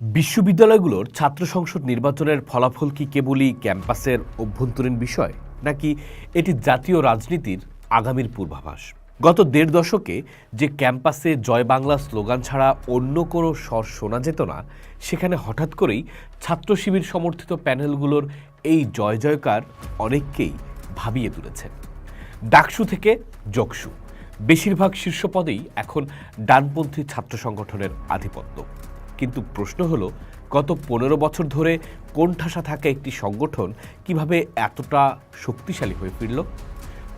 বিশ্ববিদ্যালয়গুলোর ছাত্র সংসদ নির্বাচনের ফলাফল কি কেবলই ক্যাম্পাসের অভ্যন্তরীণ বিষয়, নাকি এটি জাতীয় রাজনীতির আগামীর পূর্বাভাস? গত দেড় দশকে যে ক্যাম্পাসে জয় বাংলা স্লোগান ছাড়া অন্য কোনো স্বর শোনা যেত না, সেখানে হঠাৎ করেই ছাত্র শিবির সমর্থিত প্যানেলগুলোর এই জয় জয়কার অনেককেই ভাবিয়ে তুলেছে। ডাকসু থেকে জকসু বেশিরভাগ শীর্ষ পদেই এখন ডানপন্থী ছাত্র সংগঠনের আধিপত্য। কিন্তু প্রশ্ন হলো, গত পনেরো বছর ধরে কোণঠাসা থাকা একটি সংগঠন কীভাবে এতটা শক্তিশালী হয়ে ফিরল?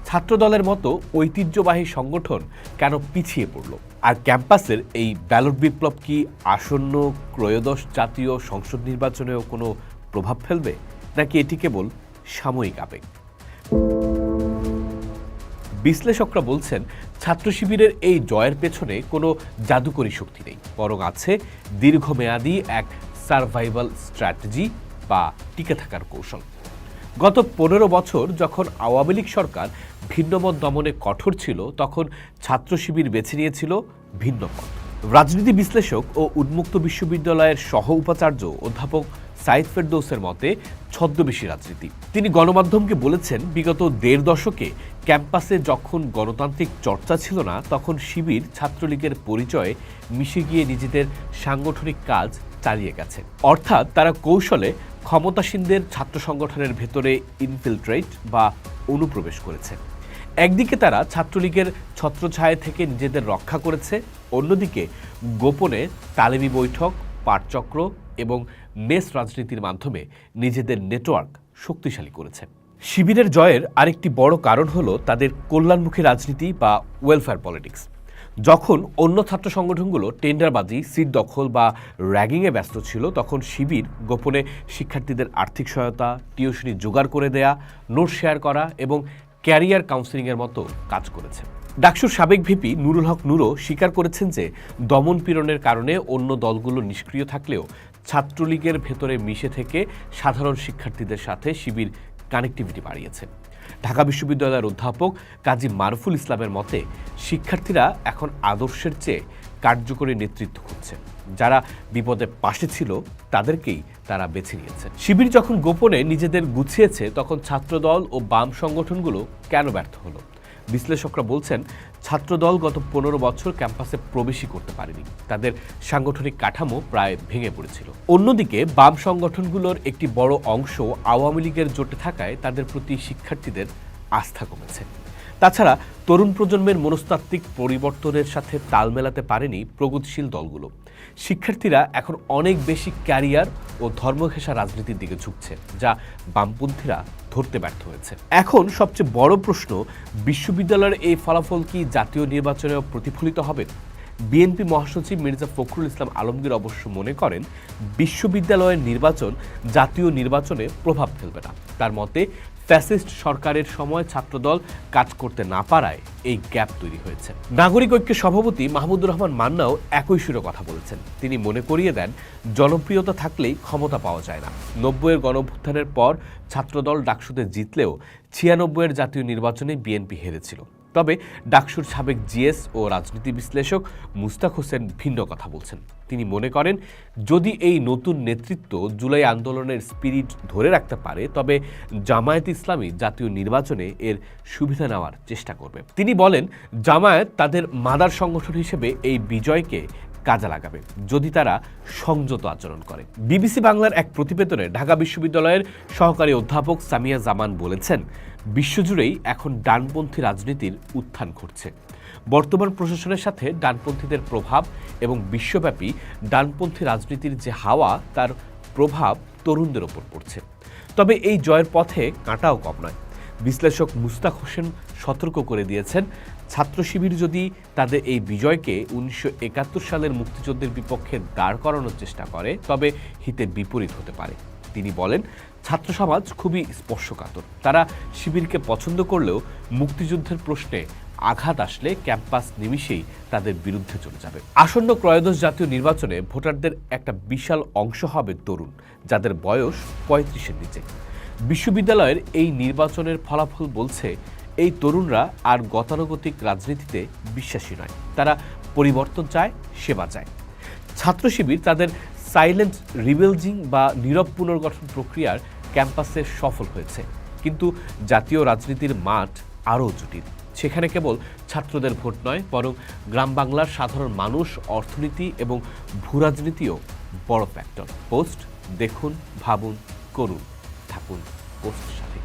ছাত্রদলের মতো ঐতিহ্যবাহী সংগঠন কেন পিছিয়ে পড়ল? আর ক্যাম্পাসের এই ব্যালট বিপ্লব কি আসন্ন ত্রয়োদশ জাতীয় সংসদ নির্বাচনেও কোনো প্রভাব ফেলবে? নাকি এটি কেবল সাময়িক আবেগ? বিশ্লেষকরা বলছেন, ছাত্র শিবিরের এই জয়ের পেছনে কোনো জাদুকরী শক্তি নেই, বরং আছে দীর্ঘমেয়াদী এক সার্ভাইভাল স্ট্র্যাটেজি বা টিকে থাকার কৌশল। গত পনেরো বছর যখন আওয়ামী লীগ সরকার ভিন্নমত দমনে কঠোর ছিল, তখন ছাত্র শিবির বেছে নিয়েছিল ভিন্ন পথ রাজনীতি বিশ্লেষক ও উন্মুক্ত বিশ্ববিদ্যালয়ের সহ উপাচার্য অধ্যাপক সাইদ ফেরদৌসের মতে ছদ্মবেশী রাজনীতি। তিনি গণমাধ্যমকে বলেছেন, বিগত দেড় দশকে ক্যাম্পাসে যখন গণতান্ত্রিক চর্চা ছিল না, তখন শিবির ছাত্রলীগের পরিচয়ে মিশে গিয়ে নিজেদের সাংগঠনিক কাজ চালিয়ে গেছে। অর্থাৎ তারা কৌশলে ক্ষমতাসীনদের ছাত্র সংগঠনের ভেতরে ইনফিলট্রেট বা অনুপ্রবেশ করেছে। একদিকে তারা ছাত্রলীগের ছত্রছায়া থেকে নিজেদের রক্ষা করেছে, অন্যদিকে গোপনে তালেমি বৈঠক পাঠচক্র এবং মেস রাজনীতির মাধ্যমে নিজেদের নেটওয়ার্ক শক্তিশালী করেছে। শিবিরের জয়ের আরেকটি বড় কারণ হলো তাদের কল্যাণমুখী রাজনীতি বা ওয়েলফেয়ার পলিটিক্স যখন অন্য ছাত্র সংগঠনগুলো টেন্ডারবাজি, সিট দখল বা র্যাগিংয়ে ব্যস্ত ছিল, তখন শিবির গোপনে শিক্ষার্থীদের আর্থিক সহায়তা, টিউশনি জোগাড় করে দেয়া নোট শেয়ার করা এবং ক্যারিয়ার কাউন্সিলিংয়ের মতো কাজ করেছে। ডাকসুর সাবেক ভিপি নুরুল হক নুরো স্বীকার করেছেন যে দমন পীড়নের কারণে অন্য দলগুলো নিষ্ক্রিয় থাকলেও ছাত্রলীগের ভেতরে মিশে থেকে সাধারণ শিক্ষার্থীদের সাথে শিবির কানেক্টিভিটি বাড়িয়েছে। ঢাকা বিশ্ববিদ্যালয়ের অধ্যাপক কাজী মারুফুল ইসলামের মতে, শিক্ষার্থীরা এখন আদর্শের চেয়ে কার্যকরী নেতৃত্ব খুঁজছে। যারা বিপদে পাশে ছিল, তাদেরকেই তারা বেছে নিয়েছে। শিবির যখন গোপনে নিজেদের গুছিয়েছে, তখন ছাত্রদল ও বাম সংগঠনগুলো কেন ব্যর্থ হলো? বিশ্লেষকরা বলছেন ছাত্রদল গত পনেরো বছর ক্যাম্পাসে প্রবেশই করতে পারেনি। তাদের সাংগঠনিক কাঠামো প্রায় ভেঙে পড়েছিল। অন্যদিকে, বাম সংগঠনগুলোর একটি বড় অংশ আওয়ামী লীগের জোটে থাকায় তাদের প্রতি শিক্ষার্থীদের আস্থা কমেছে। তাছাড়া, তরুণ প্রজন্মের মনস্তাত্ত্বিক পরিবর্তনের সাথে তাল মেলাতে পারেনি প্রগতিশীল দলগুলো। শিক্ষার্থীরা এখন অনেক বেশি ক্যারিয়ার ও ধর্মঘেষা রাজনীতির দিকে ঝুঁকছে, যা বামপন্থীরা ধরতে ব্যর্থ হয়েছে। এখন সবচেয়ে বড় প্রশ্ন, বিশ্ববিদ্যালয়ের এই ফলাফল কি জাতীয় নির্বাচনে প্রতিফলিত হবে? বিএনপি মহাসচিব মির্জা ফখরুল ইসলাম আলমগীর অবশ্য মনে করেন, বিশ্ববিদ্যালয়ের নির্বাচন জাতীয় নির্বাচনে প্রভাব ফেলবে না। তার মতে ফ্যাসিস্ট সরকারের সময় ছাত্রদল কাজ করতে না পারায় এই গ্যাপ তৈরি হয়েছে। নাগরিক ঐক্য সভাপতি মাহমুদুর রহমান মান্নাও একই সুরে কথা বলেছেন। তিনি মনে করিয়ে দেন, জনপ্রিয়তা থাকলেই ক্ষমতা পাওয়া যায় না। নব্বইয়ের গণভ্যুত্থানের পর ছাত্রদল ডাকসুতে জিতলেও ছিয়ানব্বইয়ের জাতীয় নির্বাচনে বিএনপি হেরেছিল। তবে ডাকসুর সাবেক জিএস ও রাজনীতি বিশ্লেষক মুস্তাক হোসেন ভিন্ন কথা বলছেন। তিনি মনে করেন, যদি এই নতুন নেতৃত্ব জুলাই আন্দোলনের স্পিরিট ধরে রাখতে পারে, তবে জামায়াত ইসলামী জাতীয় নির্বাচনে এর সুবিধা নেওয়ার চেষ্টা করবে। তিনি বলেন, জামায়াত তাদের মাদার সংগঠন হিসেবে এই বিজয়কে কাজে লাগাবে, যদি তারা সংযত আচরণ করে। বিবিসি বাংলার এক প্রতিবেদনে ঢাকা বিশ্ববিদ্যালয়ের সহকারী অধ্যাপক সামিয়া জামান বলেছেন, বিশ্বজুড়েই এখন ডানপন্থী রাজনীতির উত্থান ঘটছে। বর্তমান প্রশাসনের সাথে ডানপন্থীদের প্রভাব এবং বিশ্বব্যাপী ডানপন্থী রাজনীতির যে হাওয়া, তার প্রভাব তরুণদের ওপর পড়ছে। তবে এই জয়ের পথে কাঁটাও কম নয়। বিশ্লেষক মুস্তাক হোসেন সতর্ক করে দিয়েছেন, ছাত্র শিবির যদি তাদের এই বিজয়কে উনিশশো একাত্তর সালের মুক্তিযুদ্ধের বিপক্ষে দাঁড় করানোর চেষ্টা করে, তবে হিতে বিপরীত হতে পারে। তিনি বলেন, ছাত্র সমাজ খুবই স্পর্শকাতর। তারা শিবিরকে পছন্দ করলেও মুক্তিযুদ্ধের প্রশ্নে আঘাত আসলে ক্যাম্পাস নিমিষেই তাদের বিরুদ্ধে চলে যাবে। আসন্ন ত্রয়োদশ জাতীয় নির্বাচনে ভোটারদের একটা বিশাল অংশ হবে তরুণ, যাদের বয়স পঁয়ত্রিশের নিচে। বিশ্ববিদ্যালয়ের এই নির্বাচনের ফলাফল বলছে, এই তরুণরা আর গতানুগতিক রাজনীতিতে বিশ্বাসী নয়। তারা পরিবর্তন চায়, সেবা চায়। ছাত্র শিবির তাদের সাইলেন্ট রিবেলজিং বা নীরব পুনর্গঠন প্রক্রিয়ার ক্যাম্পাসে সফল হয়েছে। কিন্তু জাতীয় রাজনীতির মাঠ আরও জটিল। সেখানে কেবল ছাত্রদের ভোট নয়, বরং গ্রাম বাংলার সাধারণ মানুষ, অর্থনীতি এবং ভূরাজনীতিও বড় ফ্যাক্টর পোস্ট, দেখুন, ভাবুন, করুন। থাকুন পোস্ট সাথে